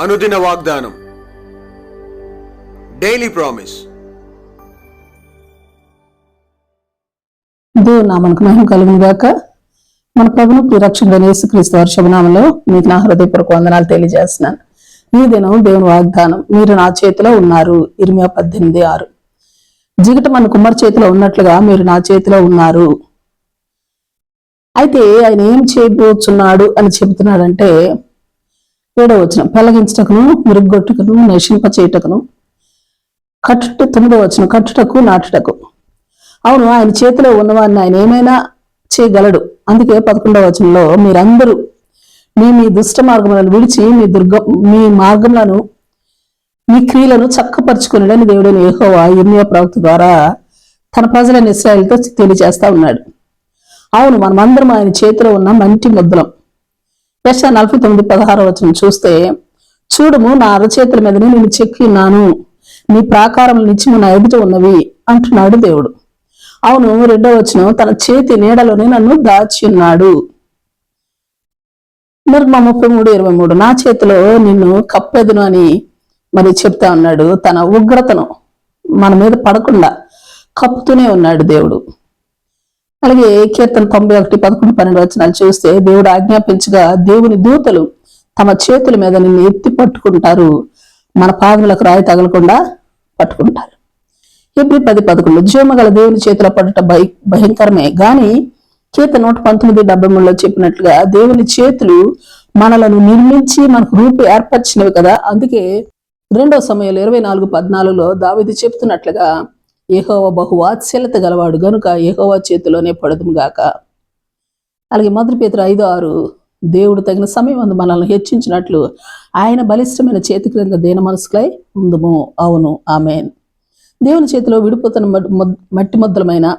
అనుదిన వాగ్దానం. Daily promise నా నామనకు మహిమ కలుగును గాక. మన ప్రభును ప్రిరక్షకుడైన యేసుక్రీస్తు వారి శుభనామంలో మీకు నా హృదయపూర్వక వందనాలు తెలియజేస్తున్నాను. ఈ దినం దేవుని వాగ్దానం మీరు నా చేతిలో ఉన్నారు. ఇరిమియా పద్దెనిమిది ఆరు. జిగట మన కుమార్ చేతిలో ఉన్నట్లుగా మీరు నా చేతిలో ఉన్నారు. అయితే ఆయన ఏం చేయబోతున్నాడు అని చెబుతున్నాడంటే ఏడవ వచనం. పెలగించటకును మురుగ్గొట్టుకును నశింప చేయటకును కట్టుట తొమ్మిదవ వచ్చిన కట్టుటకు నాటుటకు. అవును ఆయన చేతిలో ఉన్నవాడిని ఆయన ఏమైనా చేయగలడు. అందుకే పదకొండవ వచనంలో మీరందరూ మీ మీ దుష్ట మార్గములను విడిచి మీ దుర్గ మీ మార్గములను మీ క్రియలను చక్కపరుచుకున్నాడని దేవుడైన ఏహోవా ఇర్మియా ప్రవక్త ద్వారా తన ప్రజలైన ఇస్రాయల్తో తెలియజేస్తా ఉన్నాడు. అవును మనమందరం ఆయన చేతిలో ఉన్న మంటి ముద్దలం. యశ నలభై తొమ్మిది పదహారు వచ్చిన చూస్తే చూడుము నా అరచేతుల మీదనే నేను చెక్కి ఉన్నాను. నీ ప్రాకారం నిత్యము నా ఎదుట ఉన్నవి అంటున్నాడు దేవుడు. అవును రెండో వచనం తన చేతి నీడలోనే నన్ను దాచి ఉన్నాడు. నిర్మ ముప్పై మూడు ఇరవై మూడు నా చేతిలో నిన్ను కప్పెదును అని మరి చెప్తా ఉన్నాడు. తన ఉగ్రతను మన మీద పడకుండా కప్పుతూనే ఉన్నాడు దేవుడు. అలాగే కీర్తన తొంభై ఒకటి పదకొండు పన్నెండు వచనాలు చూస్తే దేవుడు ఆజ్ఞాపించగా దేవుని దూతలు తమ చేతుల మీద నిన్ను ఎత్తి పట్టుకుంటారు. మన పాదములకు రాయి తగలకుండా పట్టుకుంటారు. ఎప్పుడు పది పదకొండు. జీవమగల దేవుని చేతిలో పడట భయ భయంకరమే. కానీ కీర్తన నూట పంతొమ్మిది డెబ్బై మూడులో చెప్పినట్లుగా దేవుని చేతులు మనలను నిర్మించి మనకు రూపు ఏర్పరిచినవి కదా. అందుకే రెండో సమయంలో ఇరవై నాలుగు పద్నాలుగులో దావిది చెప్తున్నట్లుగా యహోవ బహువాత్సల్యత గలవాడు గనుక యహోవ చేతిలోనే పడదుము గాక. అలాగే మొదటి పేతురు ఐదు ఆరు దేవుడు తగిన సమయం అందు మనల్ని హెచ్చించినట్లు ఆయన బలిష్టమైన చేతి క్రింద దేన మనసులై ఉందుము. అవును. ఆమెన్. దేవుని చేతిలో విడిపోతున్న మట్టి ముద్దలమైన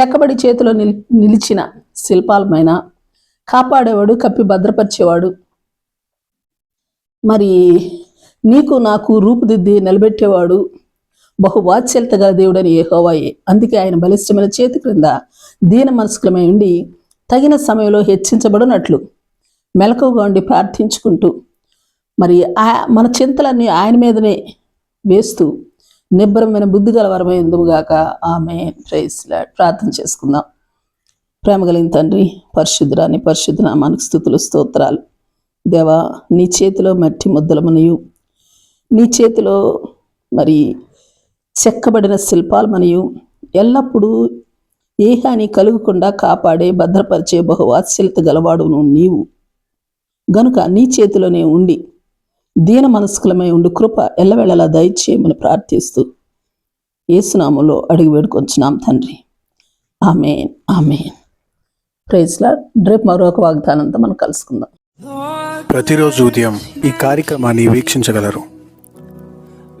చెక్కబడి చేతిలో నిలిచిన శిల్పాలమైన కాపాడేవాడు కప్పి భద్రపరిచేవాడు. మరి నీకు నాకు రూపుదిద్ది నిలబెట్టేవాడు బహు వాత్సల్యత గల దేవుడని ఏహోవాయే అందుకే ఆయన బలిష్టమైన చేతి క్రింద దీన మనస్కులమై ఉండి తగిన సమయంలో హెచ్చించబడినట్లు మెలకుగా ఉండి ప్రార్థించుకుంటూ మరి ఆ- మన చింతలన్నీ ఆయన మీదనే వేస్తూ నిబ్బరమైన బుద్ధి గలవరమై ఎందుగాక ఆమె ప్రైస్లా ప్రార్థన చేసుకుందాం. ప్రేమ కలిగిన తండ్రి పరిశుద్ధరాని పరిశుద్ధ మనకు స్థుతులు స్తోత్రాలు. దేవా నీ చేతిలో మట్టి ముద్దలమనియు నీ చేతిలో మరి చెక్కబడిన శిల్పాలు మరియు ఎల్లప్పుడూ ఏ హాని కలుగకుండా కాపాడే భద్రపరిచే బహువాత్సల్యత గలవాడును నీవు. గనుక నీ చేతిలోనే ఉండి దీన మనస్కులమై ఉండి కృప ఎల్లవేళలా దయచేయమని ప్రార్థిస్తూ ఏసునామంలో అడిగి వేడుకొంచున్నాం తండ్రి. Amen amen. ప్రైజ్లా రేపు మరొక వాగ్దానంతో మనం కలుసుకుందాం. ప్రతిరోజు ఉదయం ఈ కార్యక్రమాన్ని వీక్షించగలరు.